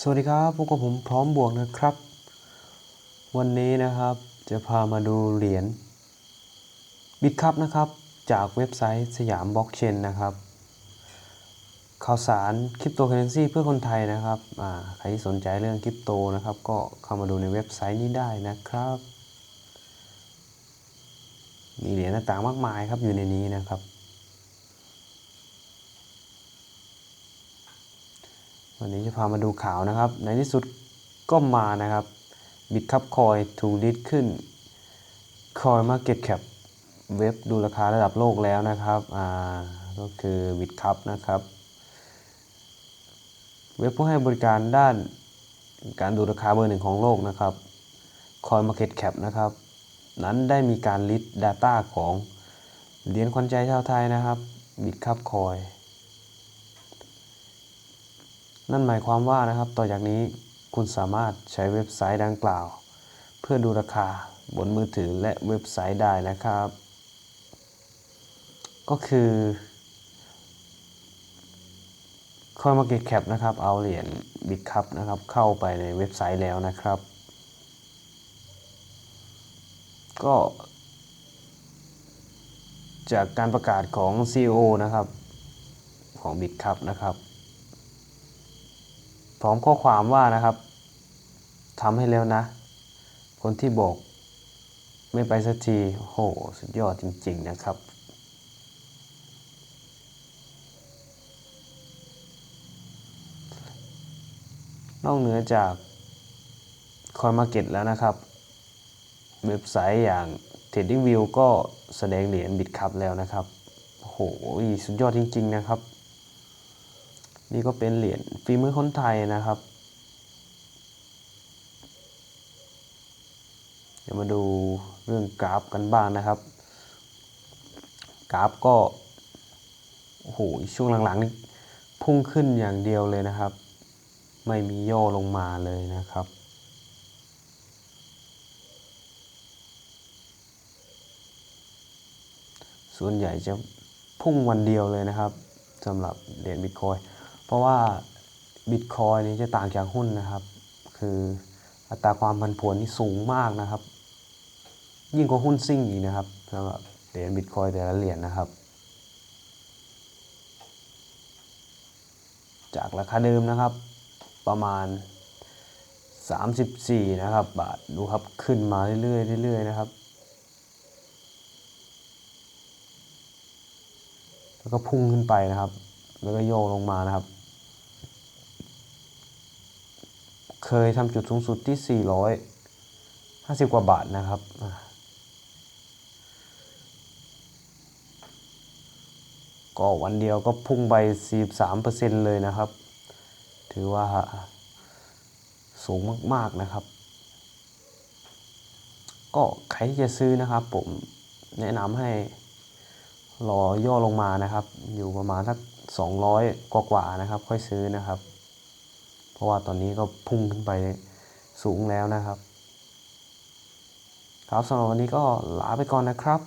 สวัสดีครับพวกกับผมพร้อมบวกนะครับ วันนี้นะครับจะพามาดูเหรียญบิตคัพนะครับ จากเว็บไซต์สยามบล็อกเชนนะครับ ข่าวสารคริปโตเคอเรนซีเพื่อคนไทยนะครับใครที่สนใจเรื่องคริปโตนะครับ ก็เข้ามาดูในเว็บไซต์นี้ได้นะครับ มีเหรียญต่างๆมากมายครับอยู่ในนี้นะครับ วันนี้จะพามาดูข่าวนะครับ ในที่สุดก็มานะครับ บิตคัพคอยถูกลิสต์ขึ้นคอยมาเก็ตแคปเว็บดูราคาระดับโลกแล้วนะครับ อ่า ก็คือบิตคัพนะครับ เว็บผู้ให้บริการด้านการดูราคาเบอร์หนึ่งของโลกนะครับคอยมาเก็ตแคปนะครับ นั้นได้มีการลิสต์ Data ของเหรียญควันใจชาวไทยนะครับบิตคัพคอย นั่นหมายความว่านะครับต่อจากนี้คุณสามารถใช้เว็บไซต์ดังกล่าว เพื่อดูราคาบนมือถือและเว็บไซต์ได้นะครับ ก็คือ CoinMarketCap นะครับเอาเหรียญ Bitcup นะครับเข้าไปในเว็บไซต์แล้วนะครับ ก็ จากการประกาศของ CEO นะครับของ Bitcup นะครับ ร้อมข้อความว่านะครับทำให้แล้วนะ คนที่บอกไม่ไปสักทีโหสุดยอดจริง ๆ นะครับนอกเหนือจาก CoinMarket แล้วนะครับ เว็บไซต์อย่าง TradingView ก็แสดงเหรียญบิตคัพแล้วนะครับโหสุดยอดจริง ๆ นะครับ นี่ก็เป็นเหรียญฝีมือคนไทยนะครับ เดี๋ยวมาดูเรื่องกราฟกันบ้างนะครับ กราฟก็โอ้โหช่วงหลังๆนี่พุ่งขึ้นอย่างเดียวเลยนะครับ ไม่มีย่อลงมาเลยนะครับส่วนใหญ่จะพุ่งวันเดียวเลยนะครับสำหรับเหรียญบิตคอย เพราะว่าบิตคอยนี้จะต่างจากหุ้นนะครับ คืออัตราความผันผวนที่สูงมากนะครับ ยิ่งกว่าหุ้นซิ่งอีกนะครับสำหรับเหรียญบิตคอยแต่ละเหรียญนะครับ จากราคาเดิมนะครับประมาณ 34 นะครับบาทดูครับขึ้นมาเรื่อยๆเรื่อยๆนะครับ แล้วก็พุ่งขึ้นไปนะครับ แล้วก็โยกลงมานะครับ เคยทำจุดสูงสุดที่ 450 กว่าบาทนะครับก็วันเดียวก็พุ่งไป 43%เลยนะครับ ถือว่าสูงมาก ๆ นะครับ ก็ใครที่จะซื้อนะครับผมแนะนำให้ รอย่อลงมานะครับ อยู่ประมาณสัก200 กว่าๆนะครับ ค่อยซื้อนะครับ เพราะว่าตอนนี้ก็พุ่งขึ้นไปสูงแล้วนะครับ ครับสำหรับวันนี้ก็ลาไปก่อนนะครับ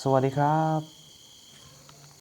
สวัสดีครับ